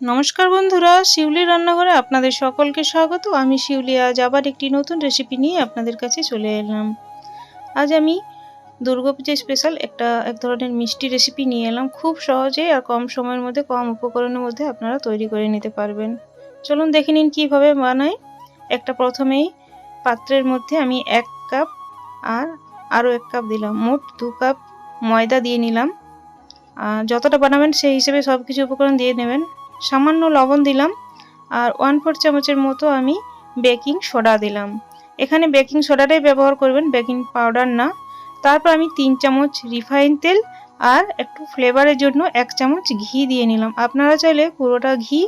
নমস্কার বন্ধুরা, শিউলি রান্নাঘরে আপনাদের সকলকে স্বাগত। আমি শিউলি, আজ আবার একটি নতুন রেসিপি নিয়ে আপনাদের কাছে চলে এলাম। আজ আমি দুর্গাপুজো স্পেশাল একটা এক ধরনের মিষ্টি রেসিপি নিয়ে এলাম। খুব সহজে আর কম সময়ের মধ্যে, কম উপকরণের মধ্যে আপনারা তৈরি করে নিতে পারবেন। চলুন দেখে নিন কীভাবে বানাই। একটা প্রথমেই পাত্রের মধ্যে আমি এক কাপ আর আরও এক কাপ দিলাম। মোট দু কাপ ময়দা দিয়ে নিলাম। যতটা বানাবেন সেই হিসেবে সব কিছু উপকরণ দিয়ে নেবেন। সামান্য লবণ দিলাম আর ওয়ান ফোর চামচের মতো আমি বেকিং সোডা দিলাম। এখানে বেকিং সোডাটাই ব্যবহার করবেন, বেকিং পাউডার না। তারপর আমি তিন চামচ রিফাইন তেল আর একটু ফ্লেভারের জন্য এক চামচ ঘি দিয়ে নিলাম। আপনারা চাইলে পুরোটা ঘি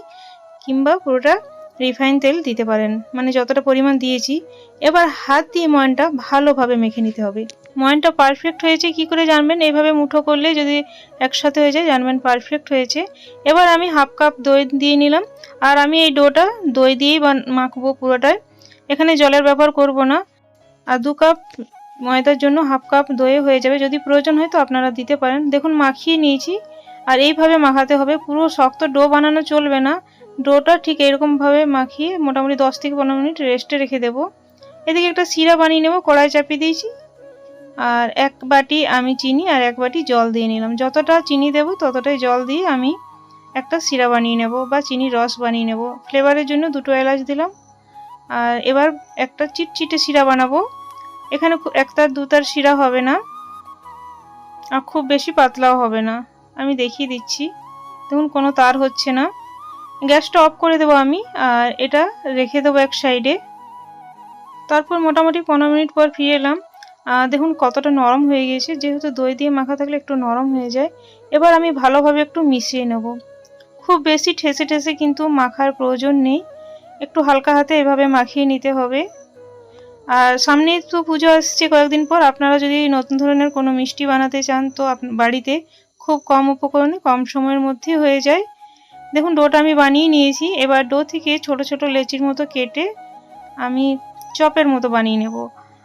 কিংবা পুরোটা রিফাইন তেল দিতে পারেন। মানে যতটা পরিমাণ দিয়েছি, এবার হাত দিয়ে ময়নটা ভালোভাবে মেখে নিতে হবে। ময়নটা পারফেক্ট হয়েছে, কি করে জানবেন? এইভাবে মুঠো করলে যদি একসাথে হয়ে যায়, জানবেন পারফেক্ট হয়েছে। এবার আমি হাফ কাপ দই দিয়ে নিলাম। আর আমি এই ডোটা দই দিয়েই মাখবো পুরোটায় এখানে জলের ব্যবহার করব না। আর দু কাপ ময়দার জন্য হাফ কাপ দই হয়ে যাবে। যদি প্রয়োজন হয় তো আপনারা দিতে পারেন। দেখুন, মাখিয়ে নিয়েছি। আর এইভাবে মাখাতে হবে। পুরো শক্ত ডো বানানো চলবে না। ডোটা ঠিক এরকমভাবে মাখিয়ে মোটামুটি দশ থেকে পনেরো মিনিট রেস্টে রেখে দেব। এদিকে একটা সিরা বানিয়ে নেব। কড়াই চাপিয়ে দিয়েছি। আর এক বাটি আমি চিনি আর এক বাটি জল দিয়ে নিলাম। যতটা চিনি দেব, ততটাই জল দিয়ে আমি একটা সিরা বানিয়ে নেব বা চিনি রস বানিয়ে নেব। ফ্লেভারের জন্য দুটো এলাচ দিলাম। আর এবার একটা চিটচিটে শিরা বানাবো। এখানে একটার দুটার শিরা হবে না। আর খুব বেশি পাতলাও হবে না। আমি দেখিয়ে দিচ্ছি। দেখুন, কোনো তার হচ্ছে না। গ্যাসটা অফ করে দেবো আমি আর এটা রেখে দেবো এক সাইডে। তারপর মোটামুটি পনেরো মিনিট পর ফিরে এলাম। দেখুন, কতটা নরম হয়ে গিয়েছে। যেহেতু দই দিয়ে মাখা থাকলে একটু নরম হয়ে যায়। এবার আমি ভালোভাবে একটু মিশিয়ে নেব। খুব বেশি ঠেসে ঠেসে কিন্তু মাখার প্রয়োজন নেই। একটু হালকা হাতে এভাবে মাখিয়ে নিতে হবে। আর সামনে তো পুজো আসছে কয়েকদিন পর। আপনারা যদি নতুন ধরনের কোনো মিষ্টি বানাতে চান, তো বাড়িতে খুব কম উপকরণে, কম সময়ের মধ্যে হয়ে যায়। দেখুন, ডোটা আমি বানিয়ে নিয়েছি। এবার ডো থেকে ছোট ছোট লেচির মতো কেটে আমি চপের মতো বানিয়ে নেব।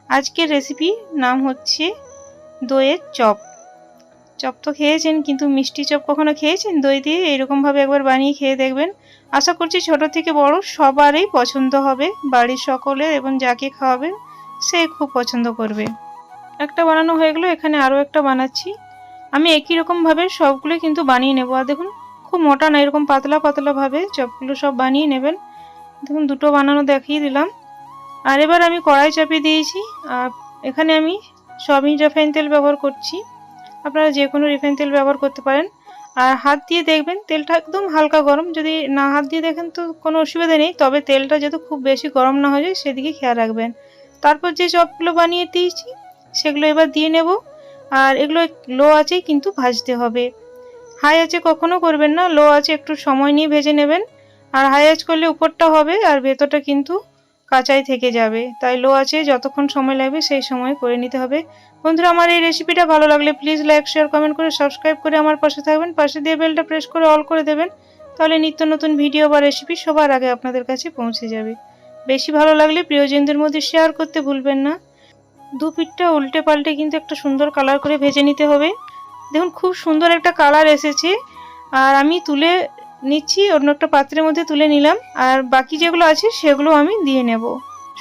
আজকের রেসিপি নাম হচ্ছে দইয়ের চপ। চপ তো খেয়েছেন, কিন্তু মিষ্টি চপ কখনো খেয়েছেন? দই দিয়ে এরকমভাবে একবার বানিয়ে খেয়ে দেখবেন। আশা করছি ছোট থেকে বড় সবারই পছন্দ হবে। বাড়ির সকলে এবং যাকে খাওয়াবেন, সে খুব পছন্দ করবে। একটা বানানো হয়ে গেলো, এখানে আরও একটা বানাচ্ছি। আমি একই রকমভাবে সবগুলো কিন্তু বানিয়ে নেব। আর দেখুন, খুব মোটা না, এরকম পাতলা পাতলাভাবে চপগুলো সব বানিয়ে নেবেন। দেখুন, দুটো বানানো দেখিয়ে দিলাম। আর এবার আমি কড়াই চাপিয়ে দিয়েছি, আর এখানে আমি সয়াবিন রিফাইন তেল ব্যবহার করছি। আপনারা যে কোনো রিফাইন তেল ব্যবহার করতে পারেন। আর হাত দিয়ে দেখবেন তেলটা একদম হালকা গরম। যদি না হাত দিয়ে দেখেন তো কোনো অসুবিধা নেই, তবে তেলটা যাতে খুব বেশি গরম না হয়ে যায়, সেদিকে খেয়াল রাখবেন। তারপর যে চপগুলো বানিয়ে দিয়েছি, সেগুলো এবার দিয়ে নেব। আর এগুলো লো আছেই কিন্তু ভাজতে হবে। হাই আছে কখনো করবেন না, লো আছে একটু সময় নিয়ে ভেজে নেবেন। আর হাই আঁচ করলে উপরটা হবে, আর ভেতরটা কিন্তু কাঁচাই থেকে যাবে। তাই লো আছে, যতক্ষণ সময় লাগবে সেই সময় করে নিতে হবে। বন্ধুরা, আমার এই রেসিপিটা ভালো লাগলে প্লিজ লাইক শেয়ার কমেন্ট করে সাবস্ক্রাইব করে আমার পাশে থাকবেন। পাশে দিয়ে বেলটা প্রেস করে অল করে দেবেন। তাহলে নিত্য নতুন ভিডিও বা রেসিপি সবার আগে আপনাদের কাছে পৌঁছে যাবে। বেশি ভালো লাগলে প্রিয়জনদের মধ্যে শেয়ার করতে ভুলবেন না। দু পিঠটা উল্টে পাল্টে কিন্তু একটা সুন্দর কালার করে ভেজে নিতে হবে। দেখুন, খুব সুন্দর একটা কালার এসেছে। আর আমি তুলে নিচ্ছি, অন্য একটা পাত্রের মধ্যে তুলে নিলাম, আর বাকি যেগুলো আছে সেগুলো আমি দিয়ে নেব।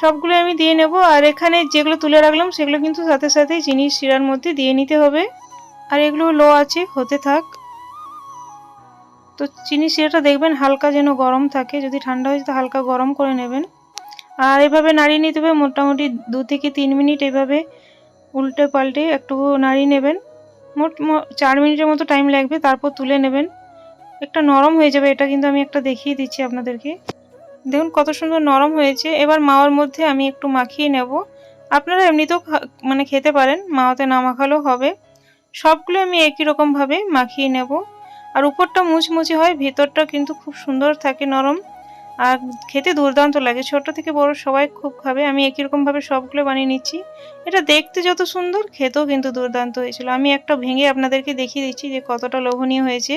সবগুলো আমি দিয়ে নেব, আর এখানে যেগুলো তুলে রাখলাম সেগুলো কিন্তু সাথে সাথে জিনিস শিরার মধ্যে দিয়ে নিতে হবে। আর এগুলো লো আছে, হতে থাক। তো চিনি শিরাটা দেখবেন হালকা যেন গরম থাকে, যদি ঠান্ডা হয়ে তো হালকা গরম করে নেবেন। আর এভাবে নাড়িয়ে নিতে হবে, মোটামুটি দু থেকে তিন মিনিট এভাবে উল্টে পাল্টে একটু নাড়িয়ে নেবেন। মোট চার মিনিটের মতো টাইম লাগবে, তারপর তুলে নেবেন। একটা নরম হয়ে যাবে, এটা কিন্তু আমি একটা দেখিয়ে দিচ্ছি আপনাদেরকে। দেখুন কত সুন্দর নরম হয়েছে, এবার মাওয়ার মধ্যে আমি একটু মাখিয়ে নেব। আপনারা এমনিতেও মানে খেতে পারেন, মাওয়াতে না মাখালেও হবে। সবগুলো আমি একই রকমভাবে মাখিয়ে নেব। আর উপরটা মুচমুচে হয়, ভেতরটা কিন্তু খুব সুন্দর থাকে নরম। আর খেতে দুর্দান্ত লাগে, ছোট থেকে বড় সবাই খুব খাবে। আমি একই রকমভাবে সবগুলো বানিয়ে নিচ্ছি। এটা দেখতে যত সুন্দর, খেতেও কিন্তু দুর্দান্ত হয়েছিল। আমি একটা ভেঙে আপনাদেরকে দেখিয়ে দিচ্ছি যে কতটা লোভনীয় হয়েছে।